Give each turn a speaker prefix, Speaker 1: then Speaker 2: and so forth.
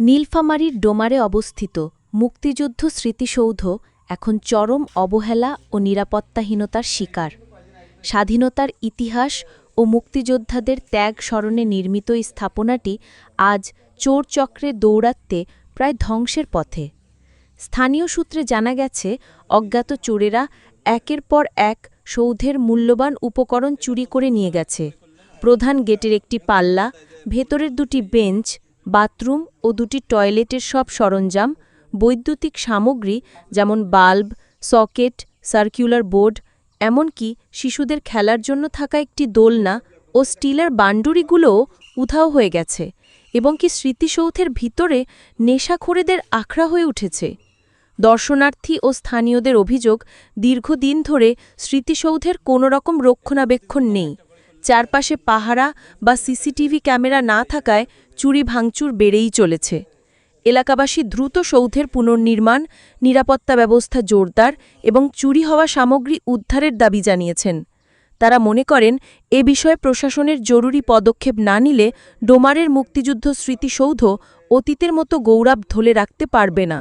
Speaker 1: নীলফামারীর ডোমারে অবস্থিত মুক্তিযুদ্ধ স্মৃতিসৌধ এখন চরম অবহেলা ও নিরাপত্তাহীনতার শিকার। স্বাধীনতার ইতিহাস ও মুক্তিযোদ্ধাদের ত্যাগ স্মরণে নির্মিত এই স্থাপনাটি আজ চোর চক্রে দৌরাত্মে প্রায় ধ্বংসের পথে। স্থানীয় সূত্রে জানা গেছে, অজ্ঞাত চোরেরা একের পর এক সৌধের মূল্যবান উপকরণ চুরি করে নিয়ে গেছে। প্রধান গেটের একটি পাল্লা, ভেতরের দুটি বেঞ্চ বাথরুম ও দুটি টয়লেটের সব সরঞ্জাম, বৈদ্যুতিক সামগ্রী যেমন বাল্ব, সকেট, সার্কুলার বোর্ড, এমনকি শিশুদের খেলার জন্য থাকা একটি দোলনা ও স্টিলের বান্ডুরিগুলোও উধাও হয়ে গেছে এবং কি স্মৃতিসৌধের ভিতরে নেশাখোরেদের আখড়া হয়ে উঠেছে। দর্শনার্থী ও স্থানীয়দের অভিযোগ, দীর্ঘদিন ধরে স্মৃতিসৌধের কোনো রকম রক্ষণাবেক্ষণ নেই। চারপাশে পাহারা বা সিসিটিভি ক্যামেরা না থাকায় চুরি ভাঙচুর বেড়েই চলেছে। এলাকাবাসী দ্রুত সৌধের পুনর্নির্মাণ, নিরাপত্তা ব্যবস্থা জোরদার এবং চুরি হওয়া সামগ্রী উদ্ধারের দাবি জানিয়েছেন। তারা মনে করেন, এ বিষয়ে প্রশাসনের জরুরি পদক্ষেপ না নিলে ডোমারের মুক্তিযুদ্ধ স্মৃতিসৌধ অতীতের মতো গৌরব ধলে রাখতে পারবে না।